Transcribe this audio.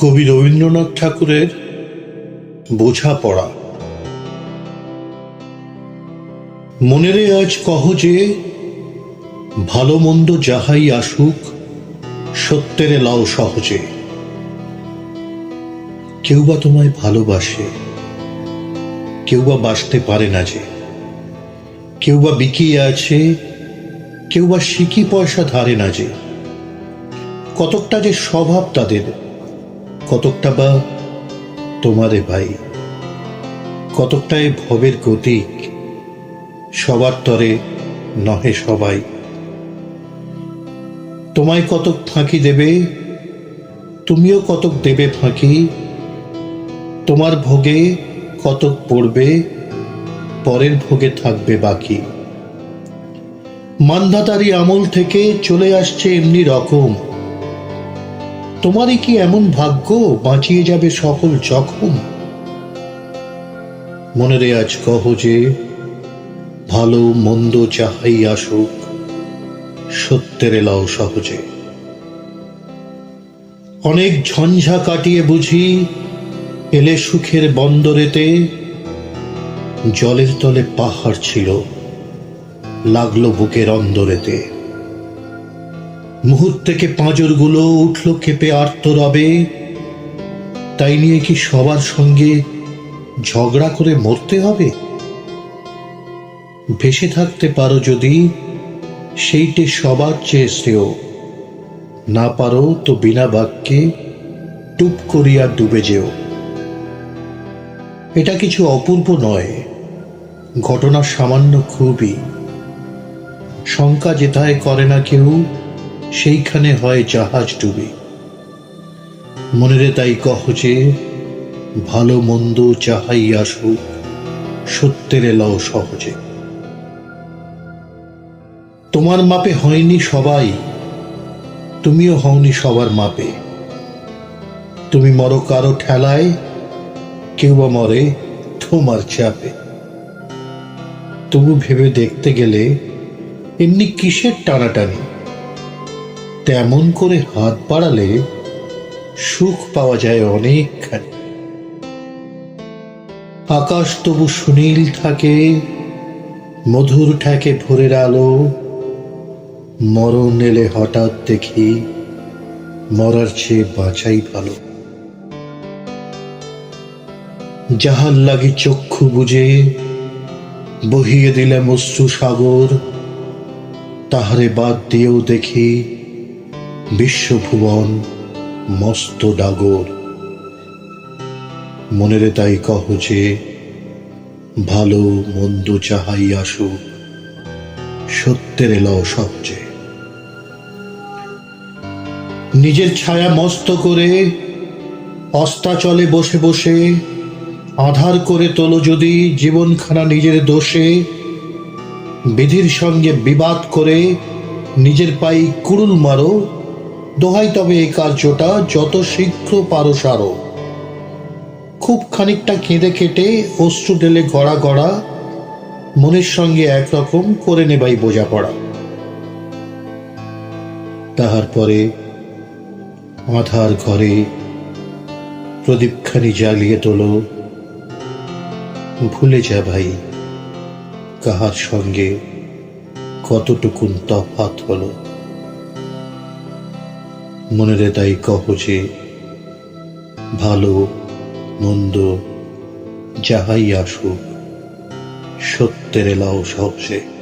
কবি রবীন্দ্রনাথ ঠাকুরের বোঝা বোঝাপড়া। মনেরে আজ কহ যে, ভালো মন্দ যাহাই আসুক, সত্যের লাও সহজে। কেউ বা তোমায় ভালোবাসে, কেউ বা বাসতে পারে না যে। কেউ বা বিকিয়ে আছে, কেউ বা সিকি পয়সা ধারে না যে। কতকটা যে স্বভাব তাদের কতকটা বা তোমারে ভাই? কতকটা এ ভবের গতিক, সবার তরে নহে সবাই। তোমায় কতক ফাঁকি দেবে, তুমিও কতক দেবে ফাঁকি? তোমার ভোগে কতক পড়বে, পরের ভোগে থাকবে বাকি। মান্ধাতারি আমল থেকে চলে আসছে এমনি রকম। তোমারই কি এমন ভাগ্য বাঁচিয়ে যাবে সকল জখম? মনে রে আজ কহ যে, ভালো মন্দ যাহাই আসুক, সত্যের এলাও সহজে। অনেক ঝঞ্ঝা কাটিয়ে বুঝি, এলে সুখের বন্দরেতে জলের তলে পাহাড় ছিল, লাগল বুকের অন্দরেতে। মুহূর্ত থেকে পাঁজরগুলো উঠল খেপে আর্ত রবে তাই নিয়ে কি সবার সঙ্গে ঝগড়া করে মরতে হবে? ভেসে থাকতে পারো যদি, সেইটে সবার চেয়ে শ্রেয়। না পারো তো বিনা বাক্যে টুপ করিয়া ডুবে যেও। এটা কিছু অপূর্ব নয়, ঘটনা সামান্য খুবই। শঙ্কা যেথায় করে না কেউ সেইখানে হয় জাহাজ ডুবে। মনেরে তাই কহ যে, ভালো মন্দ যাহাই আসুক, সত্যের এলাও সহজে। তোমার মাপে হয়নি সবাই, তুমিও হওনি সবার মাপে। তুমি মরো কারও ঠেলায়, কেউ বা মরে তোমার চাপে। তবু ভেবে দেখতে গেলে এমনি কিসের টানাটানি? তেমন করে হাত বাড়ালে সুখ পাওয়া যায় অনেকখানি। আকাশ তবু সুনীল থাকে, মধুর ঠেকে ভোরের আলো। মরণ এলে হঠাৎ দেখি মরার চেয়ে বাঁচাই ভালো। যাহার লাগি চক্ষু বুঝে বহিয়ে দিলে মশ্রু সাগর, তাহারে বাদ দিয়েও দেখি বিশ্বভুবন, মস্ত ডাগর। মনেরে তাই কহ যে, ভালো মন্দ চাহাই আসুক, সত্যের এলাও সহজে নিজের ছায়া মস্ত করে, অস্তাচলে বসে বসে, আধার করে তোলো যদি জীবনখানা নিজের দোষে, বিধির সঙ্গে বিবাদ করে নিজের পাই কুড়ুল মারো দোহাই তবে এই কার্যটা যত শীঘ্র পারো সারো। খুব খানিকটা কেঁদে কেটে অশ্রু ঢেলে গড়া গড়া মনের সঙ্গে একরকম করে নেবাই বোঝাপড়া। তাহার পরে আধার ঘরে প্রদীপখানি জ্বালিয়ে তোলো। ভুলে যা ভাই, কাহার সঙ্গে কতটুকুন তফাত হলো। মনেরে তাই কহছে ভালো মন্দ যাহাই আসুক সত্যের এলাও সবচেয়ে